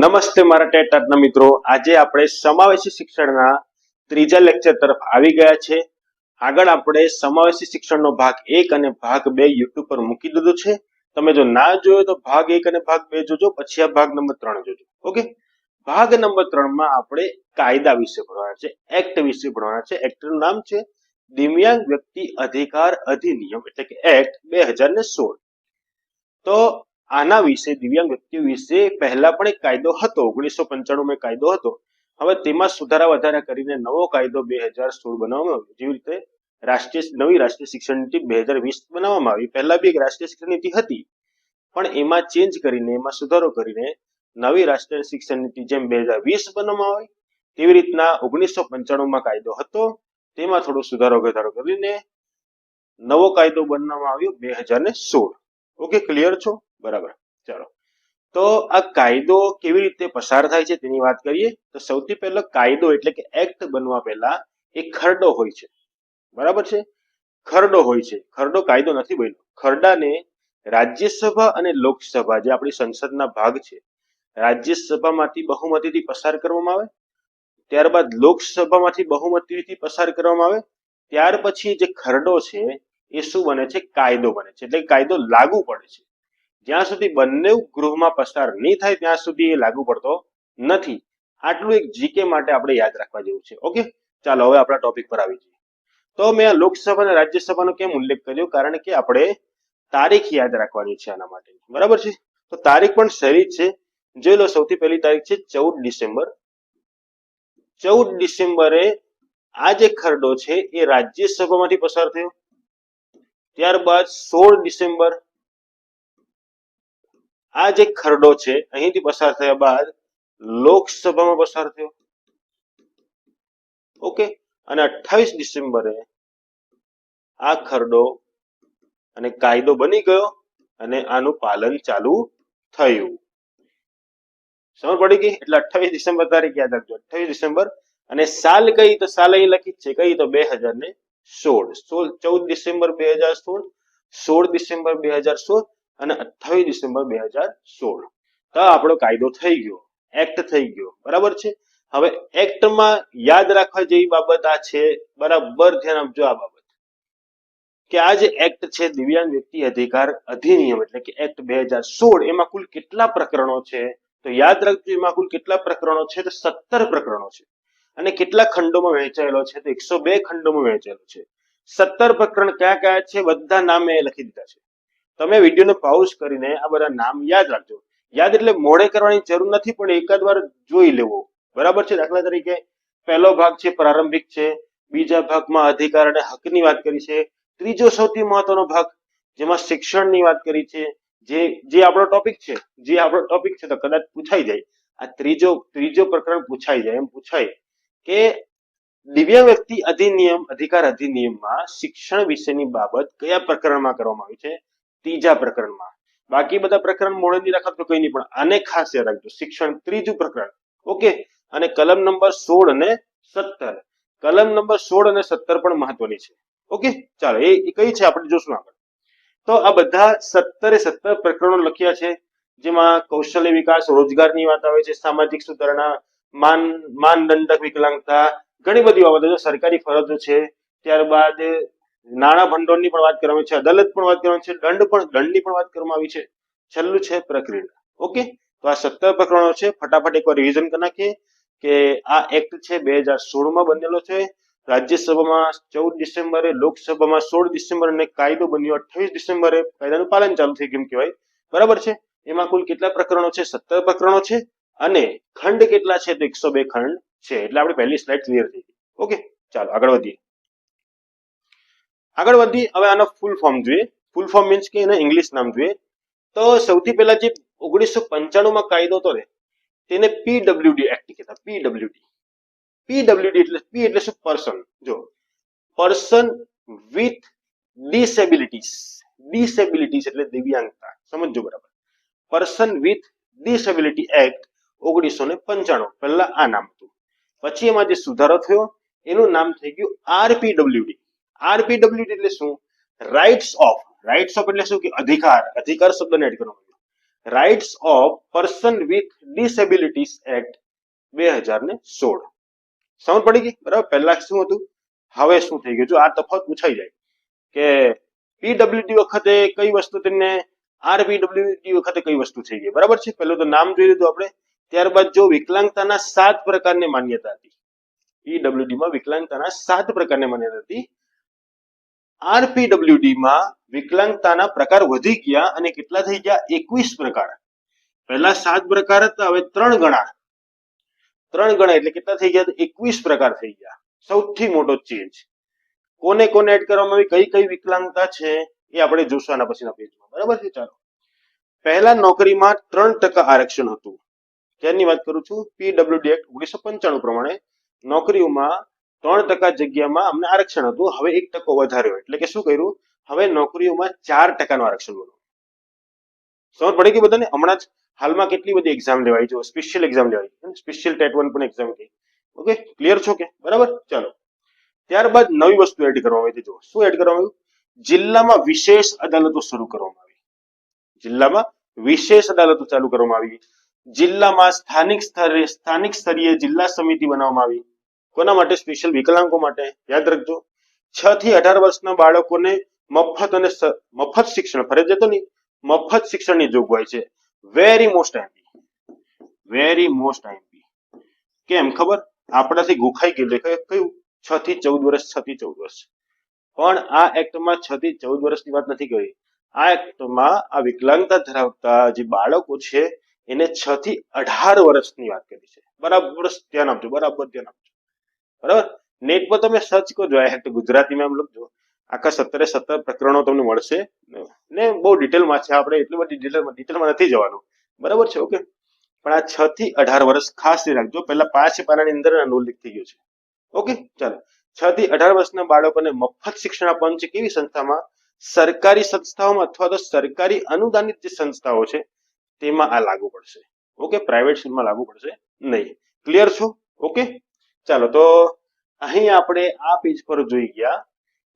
નમસ્તે મારા ટેટાટના મિત્રો. આજે આપણે સમાવેશી શિક્ષણના ત્રીજા લેક્ચર તરફ આવી ગયા છે. આગળ આપણે સમાવેશી શિક્ષણનો ભાગ એક અને ભાગ બે યુટ્યુબ પર મૂકી દીધો છે. તમે જો ના જોયો તો ભાગ એક અને ભાગ બે જોજો, પછી આ ભાગ નંબર ત્રણ જોજો. ઓકે? ભાગ નંબર ત્રણમાં આપણે કાયદા વિશે ભણવાના છે, એક્ટ વિશે ભણવાના છે. એક્ટનું નામ છે દિવ્યાંગ વ્યક્તિ અધિકાર અધિનિયમ, એટલે કે એક્ટ બે તો આના વિશે, દિવ્યાંગ વ્યક્તિઓ વિશે પહેલા પણ એક કાયદો હતો, ઓગણીસો પંચાણુંમાં કાયદો હતો. હવે તેમાં સુધારા વધારા કરીને નવો કાયદો બે હજાર સોળ બનાવવામાં આવ્યો. જેવી રીતે રાષ્ટ્રીય નવી રાષ્ટ્રીય શિક્ષણ નીતિ બે હજાર વીસ બનાવવામાં આવી. પહેલા બી એક રાષ્ટ્રીય શિક્ષણ નીતિ હતી. પણ એમાં ચેન્જ કરીને, એમાં સુધારો કરીને નવી રાષ્ટ્રીય શિક્ષણ નીતિ જેમ બે હજાર વીસ બનાવવામાં આવી, તેવી રીતના ઓગણીસો પંચાણુંમાં કાયદો હતો. તેમાં થોડો સુધારો વધારો કરીને નવો કાયદો બનાવવામાં આવ્યો બે હજાર ને સોળ. ઓકે ક્લિયર છો? બરાબર. ચાલો. તો આ કાયદો કેવી રીતે પસાર થાય છે તેની વાત કરીએ. તો સૌથી પહેલો કાયદો એટલે કે એક્ટ બનવા પહેલા એ ખરડો હોય છે. બરાબર છે? ખરડો હોય છે. ખરડો કાયદો નથી બન્યો. ખરડાને રાજ્યસભા અને લોકસભા જે આપણી સંસદના ભાગ છે, રાજ્યસભામાંથી બહુમતીથી પસાર કરવામાં આવે. ત્યારબાદ લોકસભામાંથી બહુમતીથી પસાર કરવામાં આવે. ત્યાર પછી જે ખરડો છે, એ શું બને છે? કાયદો બને છે. એટલે કાયદો લાગુ પડે છે. જ્યાં સુધી બંને ગૃહમાં પસાર નહીં થાય ત્યાં સુધી એ લાગુ પડતો નથી. આટલું એક જીકે માટે આપણે યાદ રાખવા જેવું છે. ઓકે ચાલો, હવે આપણા ટોપિક પર આવી જઈએ. તો મેં આ લોકસભા અને રાજ્યસભાનો કેમ ઉલ્લેખ કર્યો? કારણ કે આપણે તારીખ યાદ રાખવાની છે આના માટે. બરાબર છે? તો તારીખ પણ સહેલી જ છે. જોઈ લો, સૌથી પહેલી તારીખ છે ચૌદ ડિસેમ્બર. ચૌદ ડિસેમ્બરે આ જે ખરડો છે એ રાજ્યસભામાંથી પસાર થયો. ત્યારબાદ સોળ ડિસેમ્બર આ જે ખરડો છે, અહીંથી પસાર થયા બાદ લોકસભામાં પસાર થયો. ઓકે? અને અઠ્ઠાવીસ ડિસેમ્બરે આ ખરડો અને કાયદો બની ગયો અને આનું પાલન ચાલુ થયું. સમજ પડી ગઈ? એટલે અઠ્ઠાવીસ ડિસેમ્બર તારીખ યાદ રાખજો. અઠ્ઠાવીસ ડિસેમ્બર અને સાલ કઈ? તો સાલ અહીં લખી છે. કઈ? તો બે હજાર ને સોળ. સોળ, ચૌદ ડિસેમ્બર બે હજાર સોળ સોળ ડિસેમ્બર બે હજાર સોળ અને અઠ્ઠાવીસ ડિસેમ્બર બે હજાર સોળ. તો આપણો કાયદો થઈ ગયો. એક્ટ થઈ ગયો. બરાબર છે? હવે એક્ટમાં યાદ રાખવા જેવી બાબત આ છે. બરાબર ધ્યાન આપજો આ બાબત. કે આ જે એક્ટ છે, દિવ્યાંગ વ્યક્તિ અધિકાર અધિનિયમ, એટલે કે એક્ટ બે હજાર સોળ, એમાં કુલ કેટલા પ્રકરણો છે? તો યાદ રાખજો, એમાં કુલ કેટલા પ્રકરણો છે? તો સત્તર પ્રકરણો છે. અને કેટલા ખંડોમાં વહેંચાયેલો છે? તો એકસો બે ખંડોમાં વહેંચાયેલો છે. સત્તર પ્રકરણ કયા કયા છે? બધા નામે લખી દીધા છે. તમે વિડીયોને પાઉઝ કરીને આ બધા નામ યાદ રાખજો. યાદ એટલે મોડે કરવાની જરૂર નથી, પણ એકાદ વાર જોઈ લેવો. બરાબર છે? દાખલા તરીકે, પહેલો ભાગ છે પ્રારંભિક છે. બીજા ભાગમાં અધિકાર અને હકની વાત કરી છે. ત્રીજો સૌથી મહત્વનો ભાગ, જેમાં શિક્ષણની વાત કરી છે. જે જે આપણો ટોપિક છે, જે આપણો ટોપિક છે તો કદાચ પૂછાઈ જાય. આ ત્રીજો ત્રીજો પ્રકરણ પૂછાઈ જાય, એમ પૂછાય કે દિવ્ય વ્યક્તિ અધિનિયમ, અધિકાર અધિનિયમમાં શિક્ષણ વિશેની બાબત કયા પ્રકરણમાં કરવામાં આવી છે? ત્રીજા પ્રકરણમાં. બાકી બધા પ્રકરણ મોડે રાખત તો કઈ નહીં, પણ આને ખાસ યાદ રાખજો. શિક્ષણ ત્રીજું પ્રકરણ. ઓકે? અને કલમ નંબર સોળ અને સત્તર. કલમ નંબર સોળ અને સત્તર પણ મહત્વની છે. ઓકે? ચાલો, એ કઈ છે આપણે જોશું આગળ. તો આ બધા સત્તરે સત્તર પ્રકરણો લખ્યા છે, જેમાં કૌશલ્ય વિકાસ, રોજગારની વાત આવે છે, સામાજિક સુધારણા, માન, માનદંડક વિકલાંગતા, ઘણી બધી બાબતો સરકારી ફરજો છે. ત્યારબાદ નાણાં ભંડોળની પણ વાત કરવામાં આવી છે, અદાલત પણ વાત કરવામાં છે, દંડ પણ, દંડની પણ વાત કરવામાં આવી છે. છેલ્લું છે પ્રક્રિયા ઓકે? તો આ સત્તર પ્રકરણો છે. ફટાફટ એકવાર રિવિઝન કરી નાખીએ કે આ એક્ટ છે બે હજાર સોળમાં બનેલો છે. રાજ્યસભામાં ચૌદ ડિસેમ્બરે, લોકસભામાં સોળ ડિસેમ્બર અને કાયદો બન્યો અઠ્ઠાવીસ ડિસેમ્બરે. કાયદાનું પાલન ચાલુ થઈ ગયું કહેવાય? બરાબર છે. એમાં કુલ કેટલા પ્રકરણો છે? સત્તર પ્રકરણો છે. અને ખંડ કેટલા છે? તો એકસો બે ખંડ છે. એટલે આપણે પહેલી સ્લાઇડ ક્લિયર થઈ ગઈ. ઓકે? ચાલો, આગળ વધીએ. આગળ વધી, હવે આનો ફૂલ ફોર્મ જોઈએ. ફૂલ ફોર્મ મીન્સ કે એને ઇંગ્લિશ નામ જોઈએ. તો સૌથી પહેલા જે ઓગણીસો પંચાણુંમાં કાયદો હતો ને, તેને પીડબ્લ્યુડી એક્ટ કહેતા પીડબ્લ્યુડી પીડબ્લ્યુડી એટલે પી એટલે શું? પર્સન જો પર્સન વિથ ડિસેબિલિટીસ ડિસેબિલિટીસ એટલે દિવ્યાંગતા. સમજો બરાબર. પર્સન વિથ ડિસેબિલિટી એક્ટ ઓગણીસો ને પંચાણું. પહેલા આ નામ હતું. પછી એમાં જે સુધારો થયો, એનું નામ થઈ ગયું આરપીડબ્લ્યુડી આરપીડબ્લ્યુડી એટલે શું? રાઇટ્સ ઓફ રાઇટ્સ ઓફ એટલે શું કે અધિકાર? અધિકાર શબ્દને એડ કરવામાં આવ્યો rights of person with disabilities act બે હજાર ને સોળ. સમજ પડી ગઈ? બરાબર? પહેલા શું હતું? હવે શું થઈ ગયું? જો આ તફાવત પૂછાઈ જાય કે પીડબ્લ્યુડી વખતે કઈ વસ્તુ તેમને આરપીડબ્લ્યુડી વખતે કઈ વસ્તુ થઈ ગઈ? બરાબર છે? પહેલું તો નામ જોઈ લીધું આપણે. ત્યારબાદ જો વિકલાંગતાના સાત પ્રકારની માન્યતા હતી. પીડબ્લ્યુડી માં વિકલાંગતાના સાત પ્રકારની માન્યતા હતી. આરપીડબ્લ્યુડી માં વિકલાંગતાના પ્રકાર વધી ગયા અને કેટલા થઈ ગયા? એકવીસ પ્રકાર. પહેલા સાત પ્રકાર હતા, હવે ત્રણ ગણા. ત્રણ ગણા એટલે કેટલા થઈ ગયા? એકવીસ પ્રકાર થઈ ગયા. સૌથી મોટો ચેન્જ કોને કોને એડ કરવામાં આવી? કઈ કઈ વિકલાંગતા છે? એ આપણે જોશું આના પછીના પેજમાં બરાબર છે? ચાલો. પહેલા નોકરીમાં ત્રણ ટકા આરક્ષણ હતું. તેની વાત કરું છું? પીડબ્લ્યુડી એક્ટ ઓગણીસો પંચાણું પ્રમાણે નોકરીઓમાં ત્રણ ટકા જગ્યામાં અમને આરક્ષણ હતું. હવે એક ટકો વધાર્યો. એટલે કે શું કર્યું? હવે નોકરીઓમાં ચાર ટકાનું આરક્ષણ બન્યું સમજ પડે કે બધાને? હમણાં જ હાલમાં કેટલી બધી એક્ઝામ લેવાય છે સ્પેશિયલ એક્ઝામ લેવાય સ્પેશિયલ ટેટ વન પણ એક્ઝામ ગઈ ઓકે ક્લિયર છો કે? બરાબર? ચાલો. ત્યારબાદ નવી વસ્તુ એડ કરવામાં આવી જો શું એડ કરવામાં આવ્યું? જિલ્લામાં વિશેષ અદાલતો શરૂ કરવામાં આવી. જિલ્લામાં વિશેષ અદાલતો ચાલુ કરવામાં આવી. જિલ્લામાં સ્થાનિક સ્તરે, સ્થાનિક સ્તરીય જિલ્લા સમિતિ બનાવવામાં આવી. કોના માટે? સ્પેશિયલ વિકલાંગો માટે. યાદ રાખજો. છ થી અઢાર વર્ષના બાળકોને મફત અને મફત શિક્ષણ ફરજિયાત નહીં, મફત શિક્ષણની જોગવાઈ છે. Very most IMP very most IMP કેમ? ખબર? આપણાથી ગુખાઈ ગયેલું કયું? છ થી ચૌદ વર્ષ, છ થી ચૌદ વર્ષ. પણ આ એક્ટમાં છ થી ચૌદ વર્ષની વાત નથી કરી. આ એક્ટમાં આ વિકલાંગતા ધરાવતા જે બાળકો છે, એને છ થી અઢાર વર્ષની વાત કરી છે. બરાબર? ધ્યાન આપજો. બરાબર? ધ્યાન આપજો. બરાબર? નેટ પર તમે સર્ચ કરજો આ એક્ટ ગુજરાતીમાં એમ લખજો. આખા સત્તરે સત્તર પ્રકરણો તમને મળશે. ને બહુ ડિટેલમાં છે, આપણે એટલી બધી ડિટેલમાં ડિટેલમાં નથી જવાનું. બરાબર છે ઓકે પણ આ છ થી અઢાર વર્ષ ખાસ રાખજો. પહેલા પાંચ પાનાની અંદર ઉલ્લેખ થઈ ગયો છે. ઓકે ચાલો. છ થી અઢાર વર્ષના બાળકોને મફત શિક્ષણ આપવાનું છે કેવી સંસ્થામાં? સરકારી સંસ્થાઓમાં અથવા તો સરકારી અનુદાનિત જે સંસ્થાઓ છે, તેમાં આ લાગુ પડશે. ઓકે પ્રાઇવેટ સ્કૂલમાં લાગુ પડશે નહીં. ક્લિયર છો? ઓકે ચાલો, તો અહીં આપણે આ પેજ પર જોઈ ગયા,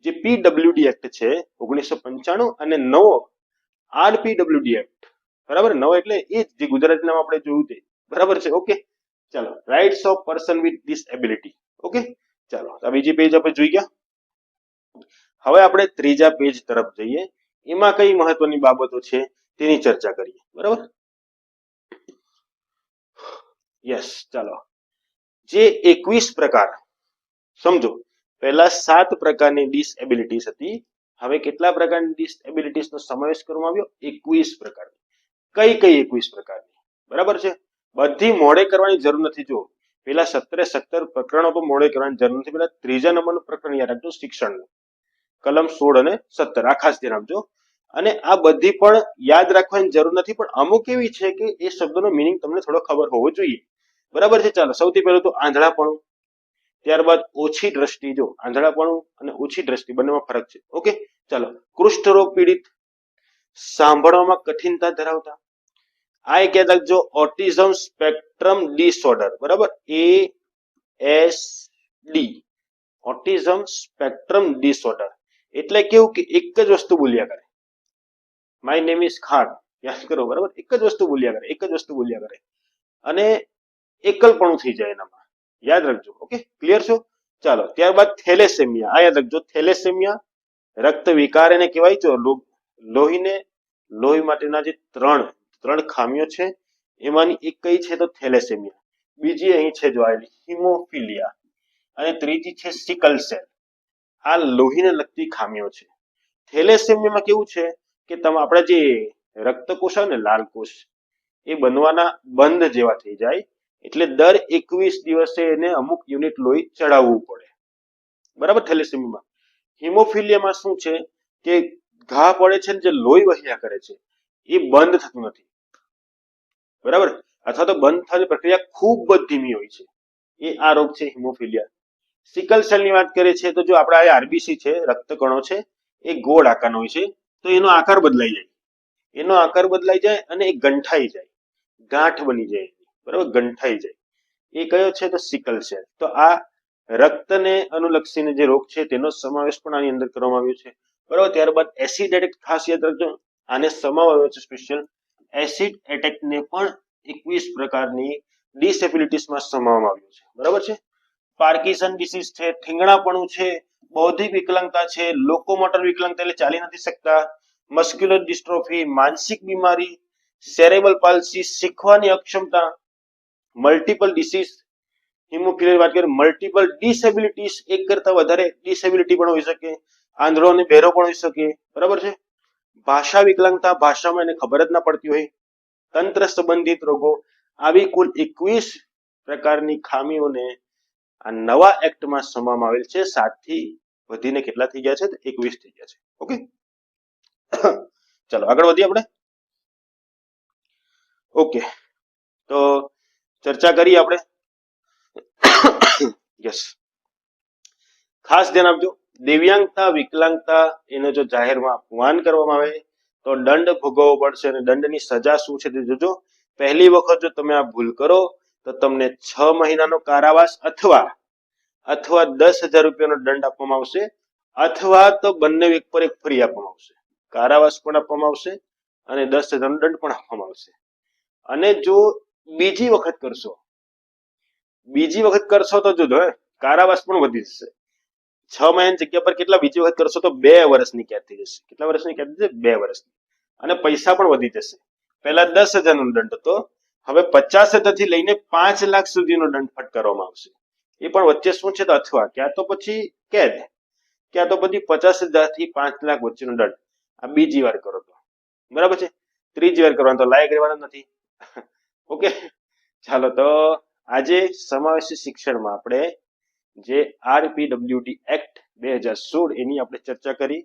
જે પીડબ્લ્યુડી એક્ટ છે, ઓગણીસો પંચાણું અને નવો આરપીડબ્લ્યુડી એક્ટ બરાબર? નવો એટલે એ જ, જે ગુજરાતી નામ આપણે જોયું તે. બરાબર છે? ઓકે. ચાલો rights of person with disability okay? ચાલો આ બીજી પેજ આપણે જોઈ ગયા. હવે આપણે ત્રીજા પેજ તરફ જઈએ. એમાં કઈ મહત્વની બાબતો છે તેની ચર્ચા કરીએ. બરાબર? યસ ચાલો. જે એકવીસ પ્રકાર સમજો, પહેલા સાત પ્રકારની ડિસએબિલિટીઝ હતી. હવે કેટલા પ્રકારની ડિસએબિલિટીઝ નો સમાવેશ કરવામાં આવ્યો? એકવીસ પ્રકારની. કઈ કઈ એકવીસ પ્રકારની? બરાબર છે? બધી મોડે કરવાની જરૂર નથી. જો પેલા સત્તરે સત્તર પ્રકરણો તો મોડે કરવાની જરૂર નથી. પેલા ત્રીજા નંબરનું પ્રકરણ યાદ રાખજો, શિક્ષણનું. કલમ સોળ અને સત્તર, આ ખાસ ધ્યાન આપજો. અને આ બધી પણ યાદ રાખવાની જરૂર નથી, પણ અમુક એવી છે કે એ શબ્દનો મિનિંગ તમને થોડો ખબર હોવો જોઈએ. બરાબર છે? ચાલો, સૌથી પહેલું તો આંધળાપણું, ત્યારબાદ ઓછી દ્રષ્ટિ, જો આંધળાપણું અને ઓછી દ્રષ્ટિ બંનેમાં ફરક છે. ઓકે? ચાલો, કૃષ્ઠરોગ પીડિત સાંભળવામાં કઠિનતા ધરાવતા. આ એક યાદ રાખજો, ઓટિઝમ સ્પેક્ટ્રમ ડિસઓર્ડર, બરાબર? A, S, D, autism spectrum disorder. એટલે કેવું કે એક જ વસ્તુ બોલ્યા કરે. માય નેમ ઇઝ ખાન, યાદ કરો, બરાબર? એક જ વસ્તુ બોલ્યા કરે, એક જ વસ્તુ બોલ્યા કરે. અને એકલપણું થઈ જાય એનામાં. યાદ રાખજો ઓકે ક્લિયર છો? ચાલો, ત્યારબાદ થેલેસેમિયા. આ યાદ રાખજો, થેલેસેમિયા રક્ત વિકાર એને કહેવાય છે લોહીને, લોહી માટેના જે ત્રણ ત્રણ ખામીઓ છે, એમાંની એક કઈ છે તો થેલેસેમિયા. બીજી અહીં છે જો આવેલી હિમોફિલિયા. અને ત્રીજી છે સિકલ સેલ. આ લોહીને લગતી ખામીઓ છે. થેલેસેમિયામાં કેવું છે કે તમે આપણા જે રક્તકોષ ને લાલ કોષ, એ બનવાના બંધ જેવા થઈ જાય એટલે દર એકવીસ દિવસે એને અમુક યુનિટ લોહી ચડાવવું પડે. બરાબર? થેલેસેમિયામાં હિમોફિલિયામાં શું છે કે ઘા પડે છે ને જે લોહી વહ્યા કરે છે, એ બંધ થતું નથી. બરાબર? અથવા તો બંધ થવાની પ્રક્રિયા ખૂબ જ ધીમી હોય છે. એ આ રોગ છે હિમોફિલિયા. સિકલ સેલની વાત કરીએ છીએ તો જો આપણા આરબીસી છે, રક્તકણો છે, એ ગોળ આકારનો હોય છે, તો એનો આકાર બદલાઈ જાય. એનો આકાર બદલાઈ જાય અને એ ગંઠાઈ જાય. ગાંઠ બની જાય. બરાબર? ગંઠાઈ જાય. એ કયો છે? તો સિકલ સેલ. તો આ રક્તને અનુલક્ષીને જે રોગ છે, તેનો સમાવેશ પણ આની અંદર કરવામાં આવ્યો છે. બરાબર? ત્યારબાદ એસિડ એટેક ખાસ યાદ રાખજો. આને સમાવ્યો છે સ્પેશિયલ. એસિડ એટેકને પણ એકવીસ પ્રકારની ડિસેબિલિટીસમાં સમાવવામાં આવ્યું છે. બરાબર છે? પાર્કિસન ડિસીઝ છે ઠીંગણાપણું છે, બૌદ્ધિક વિકલાંગતા છે, લોકોમોટર વિકલાંગતા એટલે ચાલી નથી શકતા, મસ્ક્યુલર ડિસ્ટ્રોફી, માનસિક બીમારી, સેરેબલ પાલ્સી, શીખવાની અક્ષમતા મલ્ટિપલ ડિસીઝ હિમોફિલિયા વાત કરીએ મલ્ટિપલ ડિસેબિલિટીઝ એક કરતા વધારે ડિસેબિલિટી પણ હોઈ શકે આંધળો અને બહેરો પણ હોઈ શકે, બરાબર છે? ભાષા વિકલાંગતા, ભાષામાં એને ખબર જ ના પડતી હોય. તંત્ર સંબંધિત રોગો, આવી કુલ એકવીસ પ્રકારની ખામીઓને આ નવા એક્ટમાં સમાવવામાં આવેલ છે. સાતથી વધીને કેટલા થઈ ગયા છે? તો એકવીસ થઈ ગયા છે. ઓકે? ચલો આગળ વધીએ આપણે. ઓકે. તો ચર્ચા કરી આપણે. યસ ખાસ ધ્યાન આપજો. દિવ્યાંગતા, વિકલાંગતા એનો જો જાહેરમાં અપમાન કરવામાં આવે તો દંડ ભોગવવો પડશે અને દંડની સજા શું છે તે જોજો. પહેલી વખત જો તમે આ ભૂલ કરો તો તમને છ મહિનાનો કારાવાસ અથવા અથવા દસ હજાર રૂપિયાનો દંડ આપવામાં આવશે અથવા તો બંને એક પર એક ફરી આપવામાં આવશે. કારાવાસ પણ આપવામાં આવશે અને દસ હજારનો દંડ પણ આપવામાં આવશે. અને જો બીજી વખત કરશો. બીજી વખત કરશો તો જુદો હે. કારાવાસ પણ વધી જશે. છ મહિનાની જગ્યા પર કેટલા બીજી વખત કરશો તો બે વર્ષની કેદ થઈ જશે. કેટલા વર્ષની કેદ થઈ જશે? બે વર્ષની. અને પૈસા પણ વધી જશે. પહેલા દસ હજારનો દંડ હતો. હવે પચાસ હજારથી લઈને પાંચ લાખ સુધીનો દંડ ફટકારવામાં આવશે. એ પણ વચ્ચે શું છે તો અથવા? ક્યાં તો પછી કેદ. ક્યાં તો પછી પચાસ હજારથી પાંચ લાખ વચ્ચેનો દંડ. આ બીજી વાર કરો તો. બરાબર છે? ત્રીજી વાર કરવાનો તો લાયક રહેવાનો નથી. ઓકે? ચાલો તો આજે સમાવેશી શિક્ષણમાં આપણે જે આરપીડબ્લ્યુડી એક્ટ બે હજાર સોળ એની આપણે ચર્ચા કરી.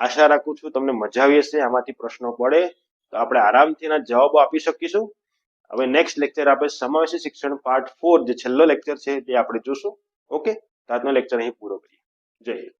આશા રાખું છું તમને મજા આવી હશે, આમાંથી પ્રશ્નો પડે. તો આપણે આરામથી એના જવાબો આપી શકીશું. હવે નેક્સ્ટ લેક્ચર આપણે સમાવેશી શિક્ષણ પાર્ટ ફોર જે છેલ્લો લેક્ચર છે તે આપણે જોશું. ઓકે? આજનો લેક્ચર અહીં પૂરો કરીએ. જય હિન્દ.